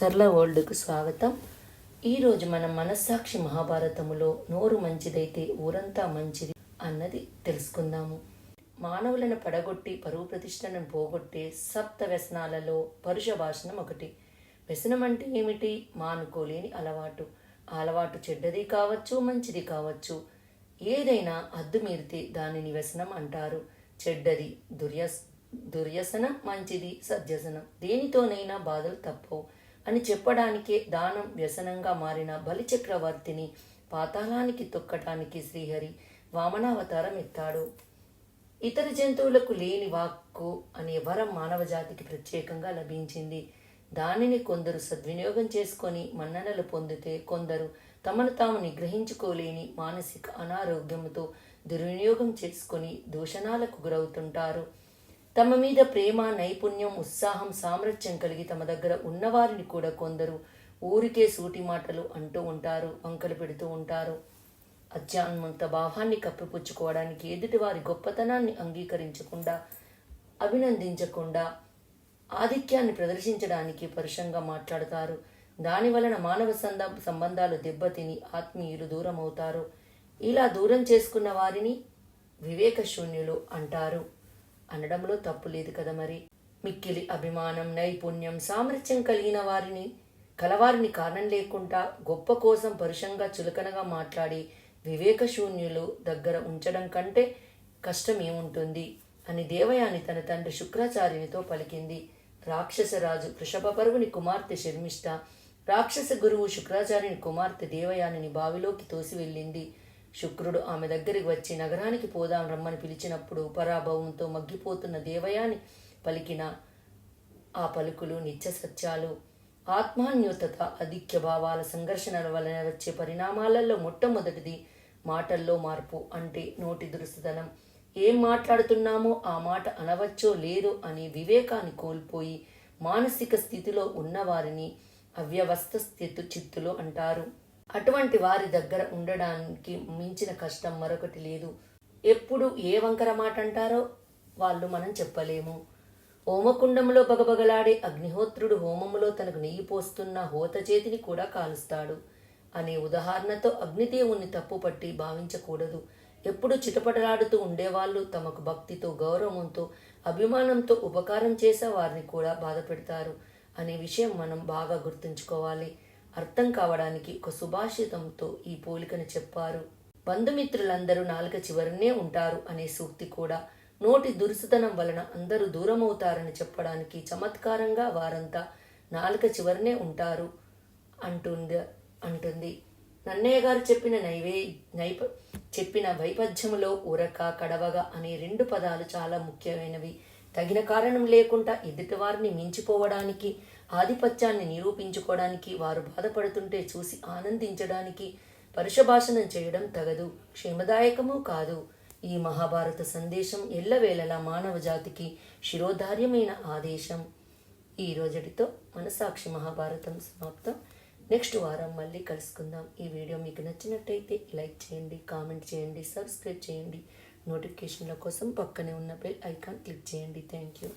సరళ వరల్డ్కు స్వాగతం. ఈరోజు మనం మనస్సాక్షి మహాభారతములో నోరు మంచిదైతే ఊరంతా మంచిది అన్నది తెలుసుకుందాము. మానవులను పడగొట్టి పరువు ప్రతిష్టలను పోగొట్టే సప్త వ్యసనాలలో పరుష భాషణం ఒకటి. వ్యసనం అంటే ఏమిటి? మానుకోలేని అలవాటు. ఆ అలవాటు చెడ్డది కావచ్చు మంచిది కావచ్చు. ఏదైనా అద్దు మీరితే దానిని వ్యసనం అంటారు. చెడ్డది దుర్యస్ దుర్యసనం మంచిది సద్యసనం దేనితోనైనా బాధలు తప్పవు. అని చెప్పడానికే దానం వ్యసనంగా మారిన బలిచక్రవర్తిని పాతాళానికి తొక్కటానికి శ్రీహరి వామనావతారం ఎత్తాడు. ఇతర జంతువులకు లేని వాక్కు అనే వరం మానవ జాతికి ప్రత్యేకంగా లభించింది. దానిని కొందరు సద్వినియోగం చేసుకొని మన్ననలు పొందితే కొందరు తమను తాము నిగ్రహించుకోలేని మానసిక అనారోగ్యంతో దుర్వినియోగం చేసుకొని దూషణాలకు గురవుతుంటారు. తమ మీద ప్రేమ నైపుణ్యం ఉత్సాహం సామర్థ్యం కలిగి తమ దగ్గర ఉన్నవారిని కూడా కొందరు ఊరికే సూటి మాటలు అంటూ ఉంటారు వంకలు పెడుతూ ఉంటారు. అత్యాన్మంత భావాన్ని కప్పిపుచ్చుకోవడానికి ఎదుటివారి గొప్పతనాన్ని అంగీకరించకుండా అభినందించకుండా ఆధిక్యాన్ని ప్రదర్శించడానికి పరుషంగా మాట్లాడతారు. దాని వలన మానవ సంద సంబంధాలు దెబ్బతిని ఆత్మీయులు దూరం అవుతారు ఇలా దూరం చేసుకున్న వారిని వివేక శూన్యులు అంటారు. అనడంలో తప్పు లేదు కదా మరి. మిక్కిలి అభిమానం నైపుణ్యం సామర్థ్యం కలిగిన వారిని కలవారిని కారణం లేకుండా గొప్ప కోసం పరుషంగా చులకనగా మాట్లాడి వివేకశూన్యులు దగ్గర ఉంచడం కంటే కష్టం ఏముంటుంది అని దేవయాని తన తండ్రి శుక్రాచార్యునితో పలికింది. రాక్షసరాజు వృషభపరువుని కుమార్తె శర్మిష్ట రాక్షస గురువు శుక్రాచార్యుని కుమార్తె దేవయానిని బావిలోకి తోసి వెళ్ళింది. శుక్రుడు ఆమె దగ్గరికి వచ్చి నగరానికి పోదాం రమ్మని పిలిచినప్పుడు పరాభవంతో మగ్గిపోతున్న దేవయాని పలికిన ఆ పలుకులు నిత్య సత్యాలు ఆత్మాన్యూతత అధిక్య భావాల సంఘర్షణల వలన వచ్చే పరిణామాలలో మొట్టమొదటిది మాటల్లో మార్పు అంటే నోటి దురుసుదనం. ఏం మాట్లాడుతున్నామో ఆ మాట అనవచ్చో లేదో అని వివేకాన్ని కోల్పోయి మానసిక స్థితిలో ఉన్నవారిని అవ్యవస్థ స్థితి చిత్తులు అంటారు. అటువంటి వారి దగ్గర ఉండడానికి మించిన కష్టం మరొకటి లేదు. ఎప్పుడు ఏ వంకర మాట అంటారో వాళ్ళు మనం చెప్పలేము. హోమకుండంలో బగబగలాడే అగ్నిహోత్రుడు హోమములో తనకు నెయ్యి పోస్తున్న హోత చేతిని కూడా కాలుస్తాడు. అనే ఉదాహరణతో అగ్నిదేవుణ్ణి తప్పుపట్టి భావించకూడదు. ఎప్పుడు చిటపటలాడుతూ ఉండేవాళ్ళు తమకు భక్తితో గౌరవంతో అభిమానంతో ఉపకారం చేసే వారిని కూడా బాధపెడతారు. అనే విషయం మనం బాగా గుర్తుంచుకోవాలి. అర్థం కావడానికి ఒక సుభాషితంతో ఈ పోలికను చెప్పారు. బంధుమిత్రులందరూ నాలుక చివరనే ఉంటారు అనే సూక్తి కూడా నోటి దురుసుతనం వలన అందరూ దూరమవుతారని చెప్పడానికి చమత్కారంగా వారంతా నాలుక చివరనే ఉంటారు అంటుంది అంటుంది. నన్నయ్య గారు చెప్పిన నైవే నైప చెప్పిన వైపథ్యములో ఉరక కడవగా అనే రెండు పదాలు చాలా ముఖ్యమైనవి. తగిన కారణం లేకుండా ఎదుటివారిని మించిపోవడానికి ఆధిపత్యాన్ని నిరూపించుకోవడానికి వారు బాధపడుతుంటే చూసి ఆనందించడానికి పరుషభాషణం చేయడం తగదు. క్షేమదాయకము కాదు. ఈ మహాభారత సందేశం ఎల్లవేళలా మానవ జాతికి శిరోధార్యమైన ఆదేశం. ఈ రోజుటితో మనసాక్షి మహాభారతం సమాప్తం. నెక్స్ట్ వారం మళ్ళీ కలుసుకుందాం. ఈ వీడియో మీకు నచ్చినట్టయితే లైక్ చేయండి కామెంట్ చేయండి సబ్స్క్రైబ్ చేయండి. నోటిఫికేషన్ల కోసం పక్కనే ఉన్న బెల్ ఐకాన్ క్లిక్ చేయండి. Thank you.